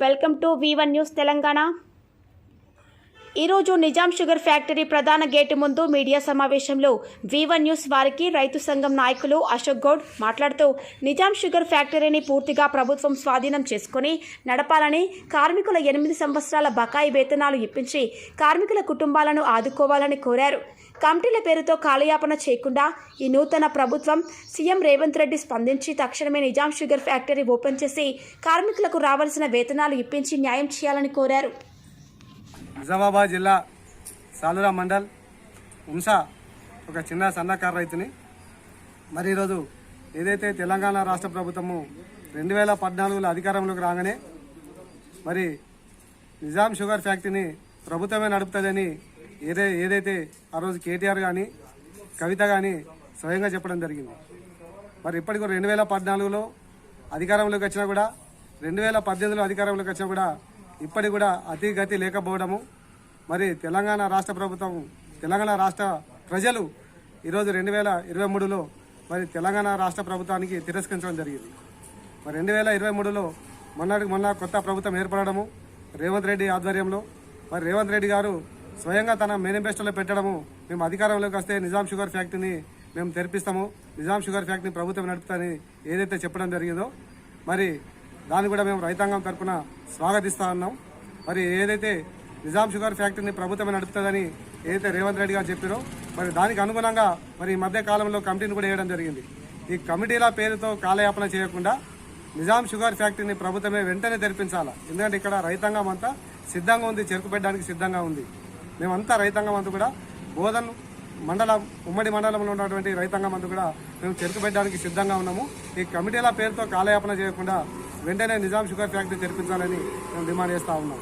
Welcome to V one news Telangana. ఈరోజు Nizam sugar factory ప్రధాన gate ముందు మీడియా సమావేశంలో వి వన్ న్యూస్ వారికి రైతు సంఘం నాయకులు అశోక్ గౌడ్ మాట్లాడుతూ నిజాం షుగర్ ఫ్యాక్టరీని పూర్తిగా ప్రభుత్వం స్వాధీనం చేసుకుని నడపాలని కార్మికుల ఎనిమిది సంవత్సరాల బకాయి వేతనాలు ఇప్పించి కార్మికుల కుటుంబాలను ఆదుకోవాలని కోరారు. కమిటీల పేరుతో కాలయాపన చేయకుండా ఈ నూతన ప్రభుత్వం సీఎం రేవంత్ రెడ్డి స్పందించి తక్షణమే నిజాం షుగర్ ఫ్యాక్టరీ ఓపెన్ చేసి కార్మికులకు రావాల్సిన వేతనాలు ఇప్పించి న్యాయం చేయాలని కోరారు. నిజామాబాద్ జిల్లా సాలురా మండల్ ఉంస ఒక చిన్న సన్నకారు రైతుని. మరి ఈరోజు ఏదైతే తెలంగాణ రాష్ట్ర ప్రభుత్వము రెండు వేల పద్నాలుగులో అధికారంలోకి రాగానే మరి నిజాం షుగర్ ఫ్యాక్టరీని ప్రభుత్వమే నడుపుతుందని ఏదే ఏదైతే ఆ రోజు కేటీఆర్ కానీ కవిత కానీ స్వయంగా చెప్పడం జరిగింది. మరి ఇప్పటికి కూడా రెండు వేల పద్నాలుగులో అధికారంలోకి వచ్చినా కూడా రెండు వేల పద్దెనిమిదిలో అధికారంలోకి వచ్చినా కూడా ఇప్పటికి కూడా అతి గతి లేకపోవడము. మరి తెలంగాణ రాష్ట్ర ప్రభుత్వం తెలంగాణ రాష్ట్ర ప్రజలు ఈరోజు రెండు వేల ఇరవై మూడులో మరి తెలంగాణ రాష్ట్ర ప్రభుత్వానికి తిరస్కరించడం జరిగింది. మరి రెండు వేల ఇరవై మూడులో మొన్నటికి మొన్న కొత్త ప్రభుత్వం ఏర్పడము రేవంత్ రెడ్డి ఆధ్వర్యంలో. మరి రేవంత్ రెడ్డి గారు స్వయంగా తన మేనిఫెస్టోలో పెట్టడము మేము అధికారంలోకి వస్తే నిజాం షుగర్ ఫ్యాక్టరీని మేము తెరిపిస్తాము. నిజాం షుగర్ ఫ్యాక్టరీని ప్రభుత్వం నడుపుతాని ఏదైతే చెప్పడం జరిగిందో మరి దాన్ని కూడా మేము రైతాంగం తరపున స్వాగతిస్తా ఉన్నాం. మరి ఏదైతే నిజాం షుగర్ ఫ్యాక్టరీని ప్రభుత్వమే నడుపుతుందని ఏదైతే రేవంత్ రెడ్డి గారు చెప్పారో మరి దానికి అనుగుణంగా మరి ఈ మధ్య కాలంలో కమిటీని కూడా వేయడం జరిగింది. ఈ కమిటీల పేరుతో కాలయాపన చేయకుండా నిజాం షుగర్ ఫ్యాక్టరీని ప్రభుత్వమే వెంటనే తెరిపించాలా? ఎందుకంటే ఇక్కడ రైతాంగం అంతా సిద్ధంగా ఉంది చెరుకు పెట్టడానికి సిద్ధంగా ఉంది. మేమంతా రైతాంగం అంతా కూడా బోధన్ మండలం ఉమ్మడి మండలంలో ఉన్నటువంటి రైతాంగం అంతా కూడా మేము చెరుకు పెట్టడానికి సిద్ధంగా ఉన్నాము. ఈ కమిటీల పేరుతో కాలయాపన చేయకుండా వెంటనే నిజాం షుగర్ ఫ్యాక్టరీ తెరిపించాలని మేము డిమాండ్ చేస్తూ ఉన్నాం.